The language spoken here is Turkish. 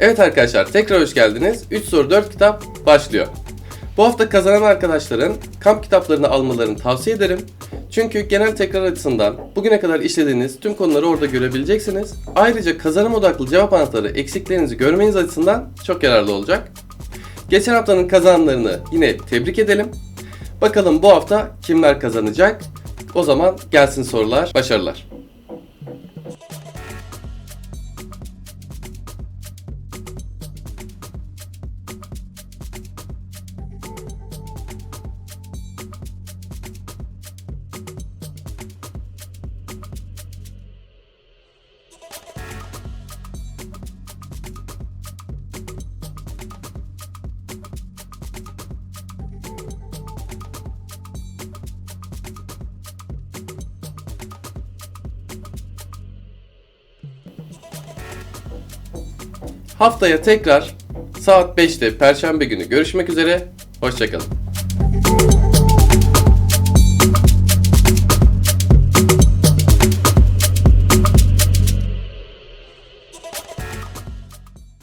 Evet arkadaşlar tekrar hoş geldiniz. 3 soru 4 kitap başlıyor. Bu hafta kazanan arkadaşların kamp kitaplarını almalarını tavsiye ederim. Çünkü genel tekrar açısından bugüne kadar işlediğiniz tüm konuları orada görebileceksiniz. Ayrıca kazanım odaklı cevap anahtarı eksiklerinizi görmeniz açısından çok yararlı olacak. Geçen haftanın kazananlarını yine tebrik edelim. Bakalım bu hafta kimler kazanacak? O zaman gelsin sorular, başarılar. Haftaya tekrar saat 5'te Perşembe günü görüşmek üzere. Hoşçakalın.